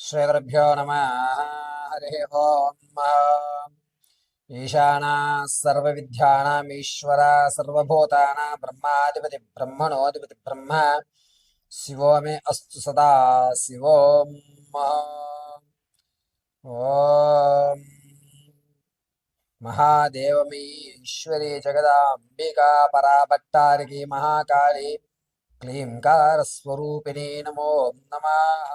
श्रीगुरुभ्यो नमः। हरिः ओम्। ईशाना सर्वविद्यानामीश्वरा सर्वभूतानां ब्रह्माधिपति ब्रह्मणोऽधिपति ब्रह्म। शिवो मे अस्तु सदा। शिवोम् ॐ महादेवमीश्वरी जगदाम्बिका पराभट्टारिकी महाकाली क्लीङ्कारस्वरूपिणी नमो नमः।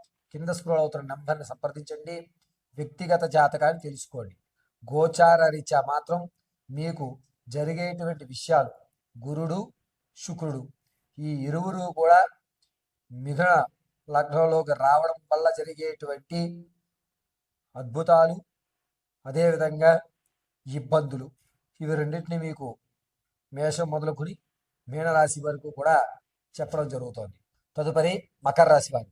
కింద స్క్రోల్ అవుతున్న నెంబర్ని సంప్రదించండి. వ్యక్తిగత జాతకాన్ని తెలుసుకోండి. గోచార రీత్యా మాత్రం మీకు జరిగేటువంటి విషయాలు గురుడు శుక్రుడు ఈ ఇరువురు కూడా మిథున లగ్నంలోకి రావడం వల్ల జరిగేటువంటి అద్భుతాలు అదేవిధంగా ఇబ్బందులు. ఇవి రెండింటిని మీకు మేషం మొదలుకొని మీనరాశి వరకు కూడా చెప్పడం జరుగుతోంది. తదుపరి మకర రాశి వారు.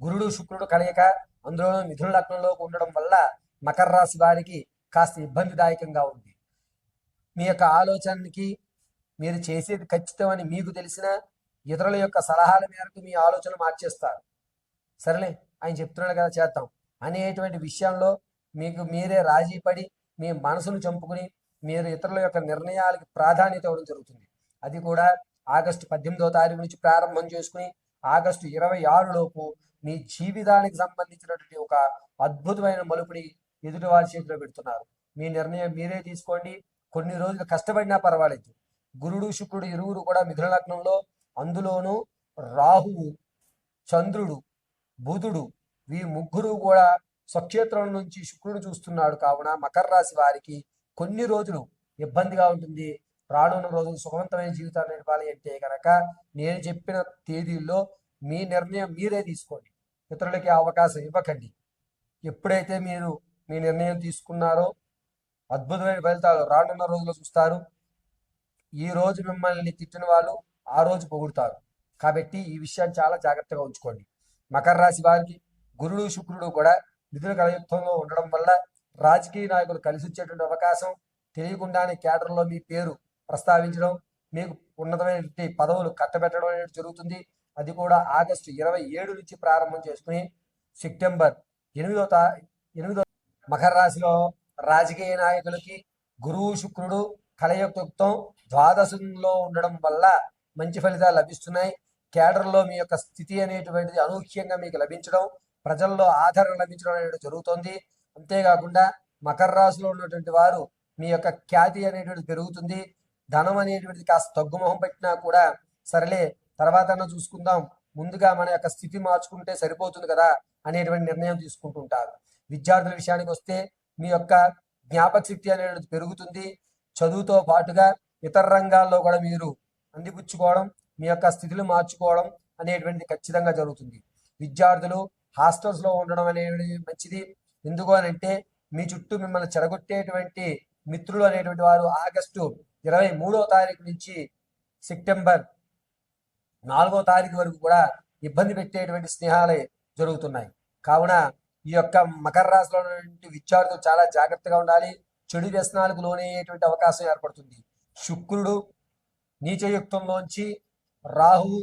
గురుడు శుక్రుడు కలయిక అందులో మిథున లగ్నంలో ఉండడం వల్ల మకర రాశి వారికి కాస్త ఇబ్బందిదాయకంగా ఉంది. మీ యొక్క ఆలోచనకి మీరు చేసేది ఖచ్చితమని మీకు తెలిసిన ఇతరుల యొక్క సలహాల మేరకు మీ ఆలోచన మార్చేస్తారు. సరేలే ఆయన చెప్తున్నాడు కదా చేద్దాం. అనేటువంటి విషయంలో మీకు మీరే రాజీ పడి మీ మనసును చంపుకుని మీరు ఇతరుల యొక్క నిర్ణయాలకి ప్రాధాన్యత ఇవ్వడం జరుగుతుంది. అది కూడా ఆగస్టు పద్దెనిమిదో తారీఖు నుంచి ప్రారంభం చేసుకుని ఆగస్టు ఇరవై ఆరు లోపు మీ జీవితానికి సంబంధించినటువంటి ఒక అద్భుతమైన మలుపుని ఎదుటి వారి చేతిలో పెడుతున్నారు. మీ నిర్ణయం మీరే తీసుకోండి. కొన్ని రోజులు కష్టపడినా పర్వాలేదు. గురుడు శుక్రుడు ఇరువురు కూడా మిథున లగ్నంలో అందులోనూ రాహువు చంద్రుడు బుధుడు ఈ ముగ్గురు కూడా స్వక్షేత్రం నుంచి శుక్రుడు చూస్తున్నాడు. కావున మకర రాశి వారికి కొన్ని రోజులు ఇబ్బందిగా ఉంటుంది. రానున్న రోజులు సుఖవంతమైన జీవితాన్ని నడపాలి అంటే కనుక నేను చెప్పిన తేదీల్లో మీ నిర్ణయం మీరే తీసుకోండి. ఇతరులకి అవకాశం ఇవ్వకండి. ఎప్పుడైతే మీరు మీ నిర్ణయం తీసుకున్నారో అద్భుతమైన ఫలితాలు రానున్న రోజుల్లో చూస్తారు. ఈ రోజు మిమ్మల్ని తిట్టిన వాళ్ళు ఆ రోజు పొగుడుతారు. కాబట్టి ఈ విషయాన్ని చాలా జాగ్రత్తగా ఉంచుకోండి. మకర రాశి వారికి గురుడు శుక్రుడు కూడా నిధుల కలయుక్తంలో ఉండడం వల్ల రాజకీయ నాయకులు కలిసి వచ్చేటువంటి అవకాశం తెలియకుండానే కేడర్లో మీ పేరు ప్రస్తావించడం మీకు ఉన్నతమైన పదవులు కట్టబెట్టడం అనేది జరుగుతుంది. అది కూడా ఆగస్టు ఇరవై ఏడు నుంచి ప్రారంభం చేసుకుని సెప్టెంబర్ ఎనిమిదో తా ఎనిమిదో మకర రాశిలో రాజకీయ నాయకులకి గురువు శుక్రుడు కలయుక్తం ద్వాదశంలో ఉండడం వల్ల మంచి ఫలితాలు లభిస్తున్నాయి. కేడర్లో మీ యొక్క స్థితి అనేటువంటిది అనూహ్యంగా మీకు లభించడం ప్రజల్లో ఆదరణ లభించడం అనేది జరుగుతుంది. అంతేకాకుండా మకర రాశిలో ఉన్నటువంటి వారు మీ యొక్క ఖ్యాతి అనేటువంటిది పెరుగుతుంది. ధనం అనేటువంటిది కాస్త తగ్గుమొహం పెట్టినా కూడా సరేలే తర్వాత చూసుకుందాం. ముందుగా మన యొక్క స్థితి మార్చుకుంటే సరిపోతుంది కదా అనేటువంటి నిర్ణయం తీసుకుంటుంటారు. విద్యార్థుల విషయానికి వస్తే మీ యొక్క జ్ఞాపక శక్తి అనేది పెరుగుతుంది. చదువుతో పాటుగా ఇతర రంగాల్లో కూడా మీరు అందిపుచ్చుకోవడం మీ యొక్క స్థితిని మార్చుకోవడం అనేటువంటిది ఖచ్చితంగా జరుగుతుంది. విద్యార్థులు హాస్టల్స్లో ఉండడం అనేది మంచిది. ఎందుకు అని అంటే మీ చుట్టూ మిమ్మల్ని చెడగొట్టేటువంటి మిత్రులు అనేటువంటి వారు ఆగస్టు ఇరవై మూడో తారీఖు నుంచి సెప్టెంబర్ నాలుగో తారీఖు వరకు కూడా ఇబ్బంది పెట్టేటువంటి స్నేహాలే జరుగుతున్నాయి. కావున ఈ యొక్క మకర రాశిలో ఉన్నటువంటి విద్యార్థులు చాలా జాగ్రత్తగా ఉండాలి. చెడు వ్యసనాలకు లోనయ్యేటువంటి అవకాశం ఏర్పడుతుంది. శుక్రుడు నీచయుక్తంలోంచి రాహు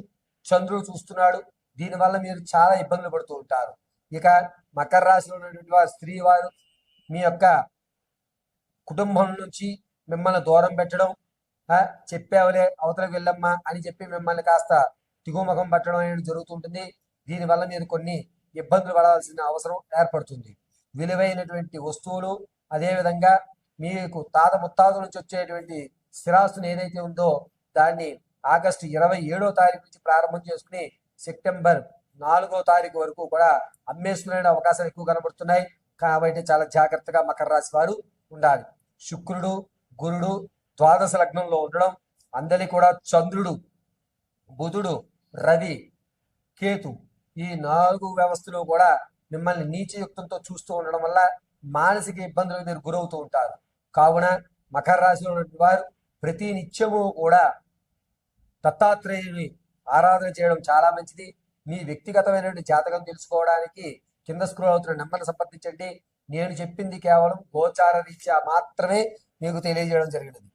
చంద్రుడు చూస్తున్నాడు. దీనివల్ల మీరు చాలా ఇబ్బందులు పడుతూ ఉంటారు. ఇక మకర రాశిలో ఉన్నటువంటి వారు స్త్రీ వారు మీ యొక్క కుటుంబం నుంచి మిమ్మల్ని దూరం పెట్టడం చెప్పావులే అవతలకు వెళ్ళమ్మా అని చెప్పి మిమ్మల్ని కాస్త తిగుముఖం పట్టడం అనేది జరుగుతుంటుంది. దీనివల్ల మీరు కొన్ని ఇబ్బందులు పడాల్సిన అవసరం ఏర్పడుతుంది. విలువైనటువంటి వస్తువులు అదేవిధంగా మీకు తాత ముత్తాత నుంచి వచ్చేటువంటి స్థిరాస్తులు ఏదైతే ఉందో దాన్ని ఆగస్టు ఇరవై ఏడో తారీఖు నుంచి ప్రారంభం చేసుకుని సెప్టెంబర్ నాలుగో తారీఖు వరకు కూడా అమ్మేసుకునే అవకాశాలు ఎక్కువ కనబడుతున్నాయి. కాబట్టి చాలా జాగ్రత్తగా మకర రాశి వారు ఉండాలి. శుక్రుడు గురుడు ద్వాదశ లగ్నంలో ఉండడం అందరి కూడా చంద్రుడు బుధుడు రవి కేతు ఈ నాలుగు వ్యవస్థలు కూడా మిమ్మల్ని నీచయుక్తంతో చూస్తూ ఉండడం వల్ల మానసిక ఇబ్బందులకు మీరు గురవుతూ ఉంటారు. కావున మకర రాశిలో ఉన్నటువంటి వారు ప్రతి నిత్యము కూడా దత్తాత్రేయుని ఆరాధన చేయడం చాలా మంచిది. మీ వ్యక్తిగతమైనటువంటి జాతకం తెలుసుకోవడానికి కింద స్క్రోల్ అవుతున్న నెంబర్ని సంప్రదించండి. నేను చెప్పింది కేవలం గోచార రీత్యా మాత్రమే మీకు తెలియజేయడం జరిగినది.